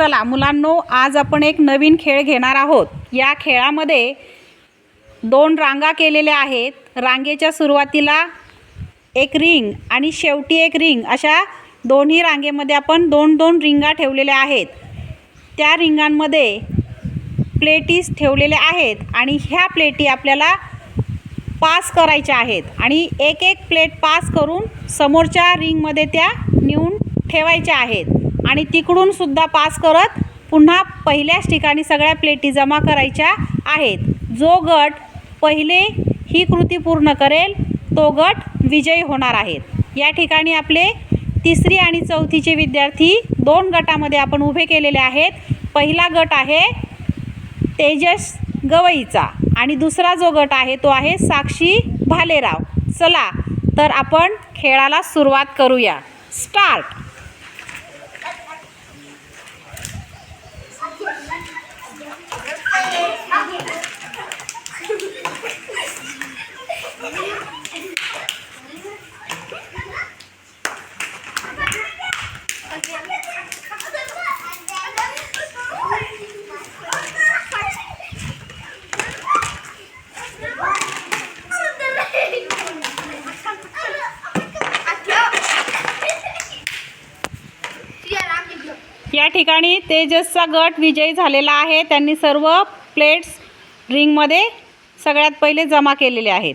चला मुलांनो आज आपण एक नवीन खेळ घेणार आहोत. या खेळामध्ये दोन रांगा केलेल्या आहेत. रांगेच्या सुरुवातीला एक रिंग आणि शेवटी एक रिंग अशा दोन्ही रांगेमध्ये आपण दोन दोन रिंगा ठेवलेल्या आहेत. त्या रिंगांमध्ये प्लेटीस ठेवलेल्या आहेत आणि ह्या प्लेटी आपल्याला पास करायच्या आहेत आणि एक एक प्लेट पास करून समोरच्या रिंगमध्ये त्या नेऊन ठेवायच्या आहेत. आणि तिकडून सुद्धा पास करत पुन्हा पहिल्याच ठिकाणी सगळ्या प्लेटी जमा करायच्या आहेत. जो गट पहिले ही कृती पूर्ण करेल तो गट विजयी होणार आहेत. या ठिकाणी आपले तिसरी आणि चौथीचे विद्यार्थी दोन गटामध्ये आपण उभे केलेले आहेत. पहिला गट आहे तेजस गवईचा आणि दुसरा जो गट आहे तो आहे साक्षी भालेराव. चला तर आपण खेळाला सुरुवात करूया. स्टार्ट! या ठिकाणी तेजसचा गट विजयी झालेला आहे. त्यांनी सर्व प्लेट्स रिंगमध्ये सगळ्यात पहिले जमा केलेले आहेत.